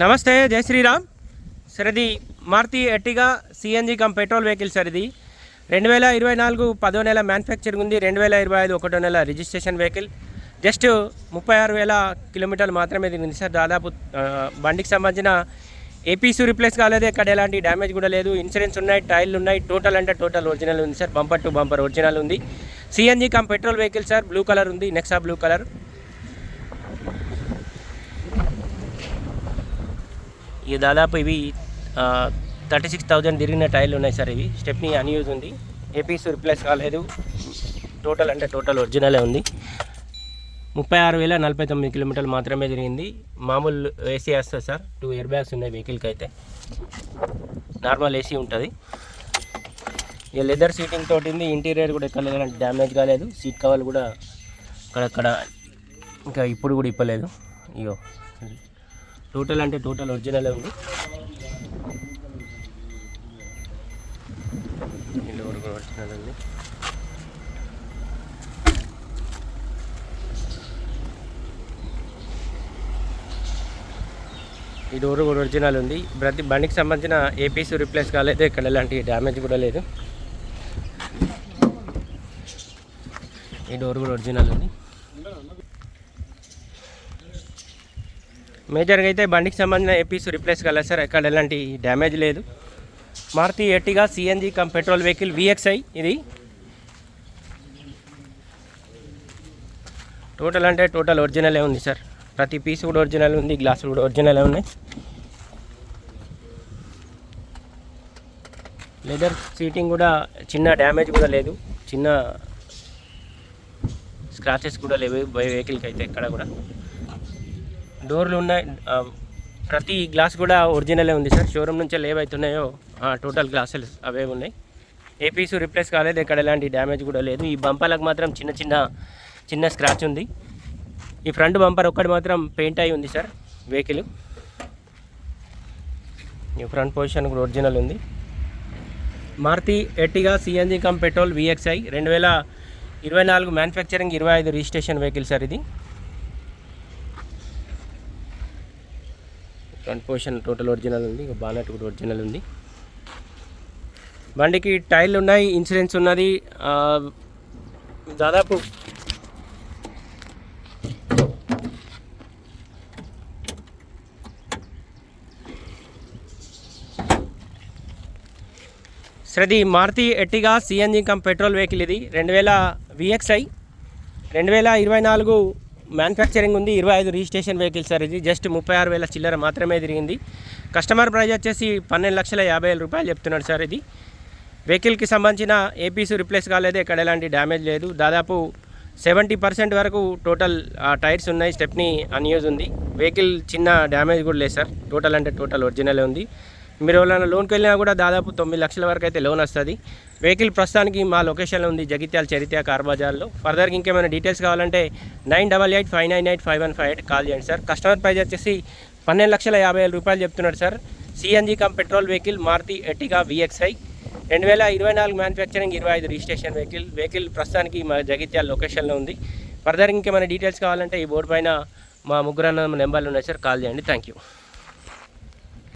నమస్తే జై శ్రీరామ్. సార్ ఇది Maruti Ertiga CNG cum petrol vehicle sir ఇది రెండు వేల ఇరవై నాలుగు పదో నెల మ్యానుఫ్యాక్చరింగ్ ఉంది. రెండు వేల ఇరవై ఐదు ఒకటో నెల రిజిస్ట్రేషన్ వెహికల్. జస్ట్ ముప్పై ఆరు వేల కిలోమీటర్లు మాత్రమే తిరిగింది సార్ దాదాపు బండికి సంబంధించిన ఏపీసు రిప్లేస్ కాలేదు. ఇక్కడ ఎలాంటి డ్యామేజ్ కూడా లేదు. ఇన్సూరెన్స్ ఉన్నాయి టైర్లు ఉన్నాయి. టోటల్ అంటే టోటల్ ఒరిజినల్ ఉంది sir. Bumper to bumper original ఉంది. CNG cum petrol vehicle sir. Blue colour ఉంది. Nexa blue colour. ఇవి దాదాపు ఇవి థర్టీ సిక్స్ థౌజండ్ తిరిగిన టైర్లు ఉన్నాయి సార్ ఇవి. స్టెప్ని అన్యూజ్ ఉంది. ఏపీస్ రిప్లేస్ కాలేదు. టోటల్ అంటే టోటల్ ఒరిజినలే ఉంది. ముప్పై ఆరు వేల నలభై తొమ్మిది కిలోమీటర్లు మాత్రమే తిరిగింది. మామూలు ఏసీ వస్తుంది సార్. టూ ఇయర్ బ్యాగ్స్ ఉన్నాయి వెహికల్కి అయితే. నార్మల్ ఏసీ ఉంటుంది. ఇక లెదర్ సీటింగ్ తోటి ఉంది. ఇంటీరియర్ కూడా ఎక్కడ ఎలాంటి డ్యామేజ్ కాలేదు. సీట్ కవర్లు కూడా అక్కడక్కడ ఇంకా ఇప్పుడు కూడా ఇప్పలేదు. ఇగో. టోటల్ అంటే టోటల్ ఒరిజినలే ఉంది. ఈ ఒరిజినల్ ఉంది. ఈ డోర్ కూడా ఒరిజినల్ ఉంది. ప్రతి బండికి సంబంధించిన ఏపీస్ రిప్లేస్ కాలేదు ఇక్కడ ఎలాంటి డ్యామేజ్ కూడా లేదు. ఈ డోర్ కూడా ఒరిజినల్ ఉంది. మేజర్గా అయితే బండికి సంబంధించిన ఏపీస్ రిప్లేస్ కాలేదు సార్. ఎక్కడ ఎలాంటి డ్యామేజ్ లేదు. Maruti Ertiga CNG cum petrol vehicle VXI ఇది. టోటల్ అంటే టోటల్ ఒరిజినలే ఉంది సార్. ప్రతి పీస్ కూడా ఒరిజినల్ ఉంది గ్లాస్ కూడా ఒరిజినలే ఉన్నాయి. లెదర్ సీటింగ్ కూడా చిన్న డ్యామేజ్ కూడా లేదు. చిన్న స్క్రాచెస్ కూడా లేవు బై వెహికల్కి అయితే ఎక్కడ కూడా. డోర్లు ఉన్నాయి. ప్రతి గ్లాస్ కూడా ఒరిజినలే ఉంది సార్. షోరూమ్ నుంచి ఏవైతున్నాయో టోటల్ గ్లాసెస్ అవే ఉన్నాయి. ఏపీస్ రిప్లేస్ కాలేదు ఇక్కడ ఎలాంటి డ్యామేజ్ కూడా లేదు. ఈ బంపర్లకు మాత్రం చిన్న చిన్న చిన్న స్క్రాచ్ ఉంది. ఈ ఫ్రంట్ బంపర్ ఒక్కటి మాత్రం పెయింట్ అయి ఉంది సార్ వెహికల్. ఈ ఫ్రంట్ పొజిషన్ కూడా ఒరిజినల్ ఉంది. Maruti Ertiga CNG cum petrol VXI. రెండు వేల ఇరవై నాలుగు మ్యానుఫ్యాక్చరింగ్ ఇరవై ఐదు రిజిస్ట్రేషన్ వెహికల్ సార్ ఇది. ఫ్రంట్ పొజిషన్ టోటల్ ఒరిజినల్ ఉంది ఇక బానెట్ కూడా ఒరిజినల్ ఉంది. బండికి టైర్లు ఉన్నాయి ఇన్సూరెన్స్ ఉన్నది. దాదాపు శ్రది Maruti Ertiga CNG cum petrol vehicle ఇది. రెండు వేల విఎక్స్ఐ రెండు వేల ఇరవై నాలుగు మ్యానుఫ్యాక్చరింగ్ ఉంది. ఇరవై ఐదు రిజిస్ట్రేషన్ వెహికల్ సార్ ఇది. జస్ట్ ముప్పై ఆరు వేల చిల్లర మాత్రమే తిరిగింది. కస్టమర్ ప్రైజ్ వచ్చేసి పన్నెండు లక్షల యాభై వేల రూపాయలు చెప్తున్నాడు సార్ ఇది. వెహికల్కి సంబంధించిన ఏపీస్ రిప్లేస్ కాలేదు. ఎక్కడ ఎలాంటి డ్యామేజ్ లేదు. దాదాపు సెవెంటీ పర్సెంట్ వరకు టోటల్ టైర్స్ ఉన్నాయి. స్టెప్ని అన్యూజ్ ఉంది. వెహికల్ చిన్న డ్యామేజ్ కూడా లేదు సార్. టోటల్ అంటే టోటల్ ఒరిజినల్ ఉంది. మీరు ఎవరైనా లోన్కి వెళ్ళినా కూడా దాదాపు తొమ్మిది లక్షల వరకు అయితే లోన్ వస్తుంది. వెహికల్ ప్రస్తుతానికి మా లొకేషన్లో ఉంది జగిత్యాల చరిత్ర కార్ బజార్లో. ఫర్దర్కి ఇంకేమైనా డీటెయిల్స్ కావాలంటే nine double eight five nine eight five one five eight call చేయండి సార్. కస్టమర్ ప్రైస్ వచ్చేసి పన్నెండు లక్షల యాభై వేల రూపాయలు చెప్తున్నాడు sir. CNG cum petrol vehicle Maruti Ertiga VXI రెండు వేల ఇరవై నాలుగు మ్యానుఫ్యాక్చరింగ్ ఇరవై ఐదు రిజిస్ట్రేషన్ వెహికల్ వెహికల్ ప్రస్తుతానికి మా జగిత్యాల లొకేషన్లో ఉంది. ఫర్దర్ ఇంకేమైనా డీటెయిల్స్ కావాలంటే ఈ బోర్డు పైన మా ముగ్గురు అన్న నెంబర్లు ఉన్నాయి సార్. కాల్ చేయండి. Thank you